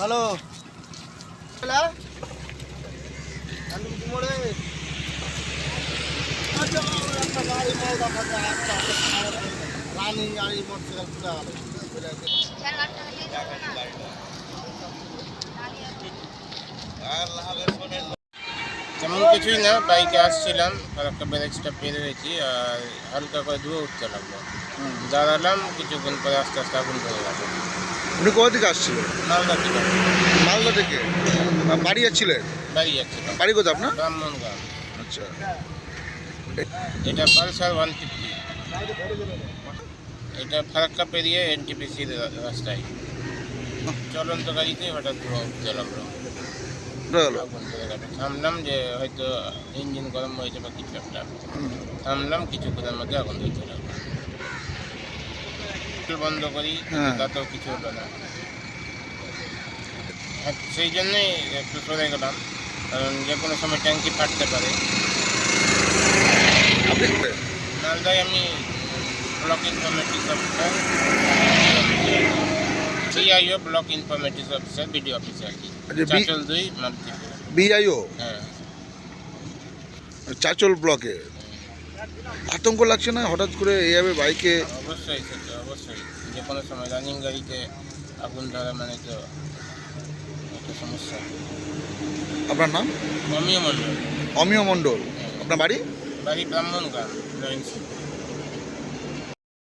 ভালো। রানিং গাড়ি মোটরসাইকেল পুরা গেল তেমন কিছুই না বাইকে আসছিলাম আর একটা ব্রেক্সটা পেরে রয়েছি আর হালকা করে ধুয়ে উঠতে লাগল। দাঁড়ালাম কিছুক্ষণ পরে আস্তে আস্তে আগুন ধরে গেল। উনি কোথা থেকে আসছিলেন? মালদা ছিল মালদা থেকে? বাড়ি যাচ্ছিলেন? বাড়ি যাচ্ছিলাম। বাড়ি কোথায় আপনার? ব্রাহ্মণগাঁও। আচ্ছা। এটা পালসার ওয়ান ফিফটি। এটা ফারাক্কা পেরিয়ে এনটিপিসির রাস্তায়। চলন্ত গাড়িতে হঠাৎ গেল। থামলাম যে হয়তো ইঞ্জিন গরম হয়েছে বা কিছু একটা। থামলাম কিছুক্ষণের মধ্যে আগুন ধরতে লাগল বন্ধ করি হ্যাঁ। তাতেও কিছু হলো না। সেই জন্যই একটু সরে গেলাম কারণ যে কোনো সময় ট্যাঙ্কি ফাটতে পারে। মালদায় আমি block informatics officer. CIO block informatics officer BDO অফিসে আর কি। আচ্ছা, চাচল দুই মালদ্বীপে বিআইও? হ্যাঁ। চাচল ব্লকে? আতঙ্ক লাগছে না? হঠাৎ করে এইভাবে বাইকে অবশ্যই সেটা অবশ্যই। যে কোনো সময় রানিং গাড়িতে আগুন ধরা মানে তো একটা সমস্যা। আপনার নাম? অমিয় মণ্ডল। অমিয় মণ্ডল। আপনার বাড়ি? বাড়ি ব্রাহ্মণ লরেন্সি